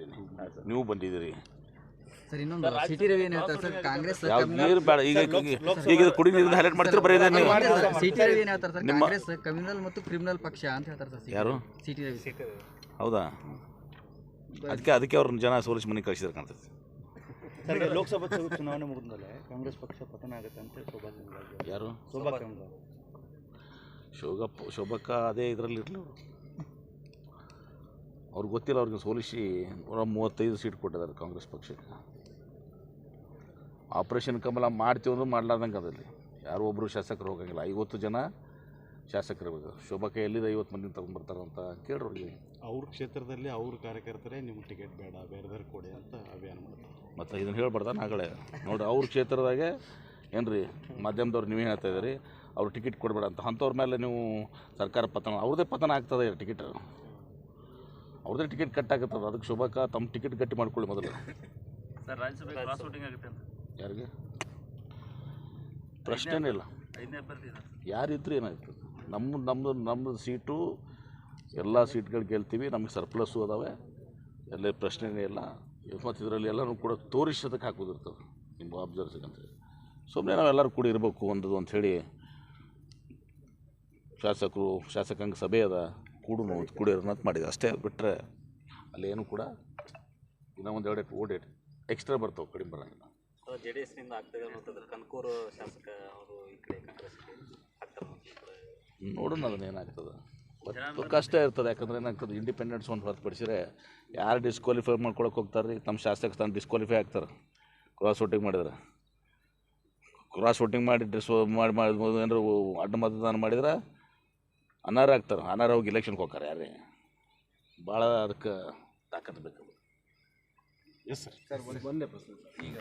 ಬಂದಿದ್ದೀನಿ ನೀವು ಬಂದಿದ್ದೀರಿ? ಸರ್ ಇನ್ನೊಂದು ಸಿಟಿ ರವಿ ಏನ್ ಹೇಳ್ತಾರೆ ಸರ್? ಕಾಂಗ್ರೆಸ್ ಯಾವ ನೀರು ಬೇಡ ಈಗ ಈಗ- ಈಗ ಇದು ಕುಡಿ ಹೈಲೈಟ್ ಮಾಡ್ತೀರ ಬರೀ ಇದನ್ನ? ನೀವು ಸಿಟಿ ರವಿ ಏನ್ ಹೇಳ್ತಾರೆ ಸರ್? ಕಾಂಗ್ರೆಸ್ ಕಮ್ಯುನಲ್ ಮತ್ತು ಕ್ರಿಮಿನಲ್ ಪಕ್ಷ ಅಂತ ಹೇಳ್ತಾರೆ ಸರ್ ಯಾರು? ಸಿಟಿ ರವಿ ಹೌದಾ? ಅದಕ್ಕೆ ಅದಕ್ಕೆ ಅವ್ರನ್ನ ಜನ ಸೋಲಿಸಿ ಮನೆಗೆ ಕಳಿಸಿದ್ರೆ ಕಾಣ್ತೈತಿ ಸರ್ ಲೋಕಸಭಾ ಚುನಾವಣೆ ಮುಗಿದ್ಮೇಲೆ ಕಾಂಗ್ರೆಸ್ ಪಕ್ಷ ಪತನ ಆಗುತ್ತೆ ಅಂತ ಶೋಭಾ ಯಾರು? ಶೋಭಾ ಶೋಭಕ್ಕ ಅದೇ ಇದರಲ್ಲಿ ಇರಲಿ ಅವರು. ಅವ್ರಿಗೆ ಗೊತ್ತಿಲ್ಲ ಅವ್ರಿಗೆ ಸೋಲಿಸಿ ನೂರ ಮೂವತ್ತೈದು ಸೀಟ್ ಕೊಟ್ಟಿದ್ದಾರೆ ಕಾಂಗ್ರೆಸ್ ಪಕ್ಷಕ್ಕೆ. ಆಪರೇಷನ್ ಕಮಲ ಮಾಡ್ತೀವಿ ಅಂದ್ರೆ ಮಾಡ್ಲಾರ್ದಂಗೆ ಅದರಲ್ಲಿ. ಯಾರು ಒಬ್ಬರು ಶಾಸಕರು ಹೋಗಂಗಿಲ್ಲ. ಐವತ್ತು ಜನ ಶಾಸಕರು ಶೋಭಕ್ಕೆ ಎಲ್ಲಿದೆ? ಐವತ್ತು ಮಂದಿ ತಗೊಂಡ್ಬರ್ತಾರೆ ಅಂತ ಕೇಳ್ರಿ ಅವ್ರಿಗೆ ಅವ್ರ ಕ್ಷೇತ್ರದಲ್ಲಿ ಅವ್ರ ಕಾರ್ಯಕರ್ತರೇ ನಿಮ್ಗೆ ಟಿಕೆಟ್ ಬೇಡ ಬೇರೆದವ್ರು ಕೊಡಿ ಅಂತ ಅಭಿಯಾನ ಮಾಡ್ತಾರೆ. ಮತ್ತು ಇದನ್ನು ಹೇಳ್ಬಾರ್ದ? ನಾಗಳೆ. ನೋಡಿ ಅವ್ರ ಕ್ಷೇತ್ರದಾಗೆ ಏನು ರೀ ಮಾಧ್ಯಮದವ್ರು ನೀವು ಹೇಳ್ತಾ ಇದ್ದೀರಿ ಅವ್ರು ಟಿಕೆಟ್ ಕೊಡಬೇಡ ಅಂತ. ಅಂಥವ್ರ ಮೇಲೆ ನೀವು ಸರ್ಕಾರ ಪತನ ಅವ್ರದೇ ಪತನ ಆಗ್ತದೆ ಟಿಕೆಟ್ ಅವ್ರದ್ದೇ ಟಿಕೆಟ್ ಕಟ್ ಆಗುತ್ತದ ಅದಕ್ಕೆ ಶುಭಕ ತಮ್ಮ ಟಿಕೆಟ್ ಗಟ್ಟಿ ಮಾಡ್ಕೊಳ್ಳಿ ಮೊದಲು. ಸರ್ ರಾಜ್ಯಸಭೆ ಕ್ರಾಸ್ ವೋಟಿಂಗ್ ಆಗುತ್ತೆ ಅಂತ. ಯಾರಿಗೆ? ಪ್ರಶ್ನೆನೇ ಇಲ್ಲ. ಐದನೇ ಅಭ್ಯರ್ಥಿ ಯಾರಿದ್ರು ಏನಾಗ್ತದೆ ನಮ್ಮ ನಮ್ಮದು ನಮ್ಮದು ಸೀಟು ಎಲ್ಲ ಸೀಟ್ಗಳು ಗೆಲ್ತೀವಿ ನಮಗೆ ಸರ್ಪ್ಲಸ್ಸು ಅದಾವೆ. ಎಲ್ಲ ಪ್ರಶ್ನೆನೇ ಇಲ್ಲ. ಮತ್ತು ಇದರಲ್ಲಿ ಎಲ್ಲರೂ ಕೂಡ ತೋರಿಸೋದಕ್ಕೆ ಹಾಕೋದಿರ್ತದೆ ನಿಮ್ಮ ಅಬ್ಸರ್ವ್ಸಕ್ಕಂತ ಸುಮ್ಮನೆ ನಾವೆಲ್ಲರೂ ಕೂಡ ಇರಬೇಕು ಒಂದು ಅಂಥೇಳಿ ಶಾಸಕರು ಶಾಸಕಾಂಗ ಸಭೆ ಅದ. ಕೂಡುನು ಕೂಡ ಅಂತ ಮಾಡಿದೆ. ಅಷ್ಟೇ ಬಿಟ್ಟರೆ ಅಲ್ಲೇನು ಕೂಡ ಇನ್ನೂ ಒಂದು ಎರಡು ಓಡೇಟ್ ಎಕ್ಸ್ಟ್ರಾ ಬರ್ತವೆ ಕಡಿಮೆ ಬರೋಂಗಿಲ್ಲ. ಜೆ ಡಿ ಎಸ್ನಿಂದ ಆಗ್ತದೆ ಅಂತಂದ್ರೆ ಕನಕೂರು ಶಾಸಕ ಅವರು ಈ ಕಡೆ ಕಾಂಗ್ರೆಸ್ಗೆ ನೋಡೋಣ ಅದನ್ನ ಏನಾಗ್ತದೆ. ಮತ್ತು ಕಷ್ಟ ಇರ್ತದೆ. ಯಾಕಂದ್ರೆ ಏನಾಗ್ತದೆ ಇಂಡಿಪೆಂಡೆನ್ಸ್ ಒಂದು ಹೊರತುಪಡಿಸಿದ್ರೆ ಯಾರು ಡಿಸ್ಕ್ವಾಲಿಫೈ ಮಾಡ್ಕೊಳಕ್ಕೆ ಹೋಗ್ತಾರೆ ರೀ ತಮ್ಮ ಶಾಸಕ ಸ್ಥಾನ ಡಿಸ್ಕ್ವಾಲಿಫೈ ಆಗ್ತಾರೆ. ಕ್ರಾಸ್ ವೋಟಿಂಗ್ ಮಾಡಿದ್ರೆ. ಕ್ರಾಸ್ ವೋಟಿಂಗ್ ಮಾಡಿ ಡಿಸ್ ಮಾಡಿ ಮಾಡಿ ಏನಾರು ಅಡ್ಡ ಮತದಾನ ಮಾಡಿದ್ರೆ ಅನಾರ ಆಗ್ತಾರೆ ಅನರ್ಹ ಹೋಗಿ ಇಲೆಕ್ಷನ್ಗೆ ಹೋಗ್ತಾರೆ ಯಾರೇ ಭಾಳ ಅದಕ್ಕೆ ತಾಕತ್ತು ಬೇಕು ಎಸ್ ಸರ್ ಸರ್ ಒಂದೇ ಪ್ರಶ್ನೆ ಈಗ